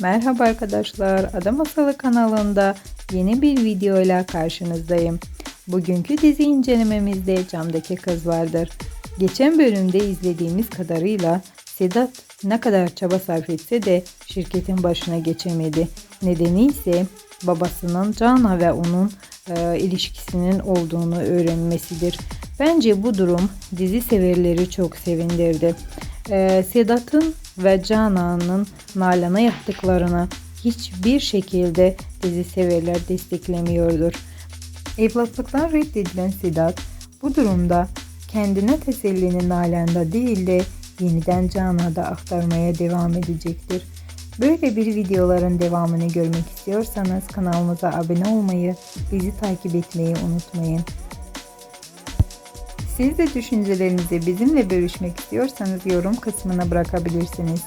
Merhaba arkadaşlar. Ada Masalı kanalında yeni bir videoyla karşınızdayım. Bugünkü dizi incelememizde camdaki kız vardır. Geçen bölümde izlediğimiz kadarıyla Sedat ne kadar çaba sarf etse de şirketin başına geçemedi. Nedeni ise babasının Cana ve onun e, ilişkisinin olduğunu öğrenmesidir. Bence bu durum dizi severleri çok sevindirdi. E, Sedat'ın ve Canan'ın Nalan'a yaptıklarını hiçbir şekilde dizi severler desteklemiyordur. Evlatlıktan reddedilen Sedat bu durumda kendine tesellinin Nalan'da değil de yeniden Canan'a da aktarmaya devam edecektir. Böyle bir videoların devamını görmek istiyorsanız kanalımıza abone olmayı, bizi takip etmeyi unutmayın. Siz de düşüncelerinizi bizimle bölüşmek istiyorsanız yorum kısmına bırakabilirsiniz.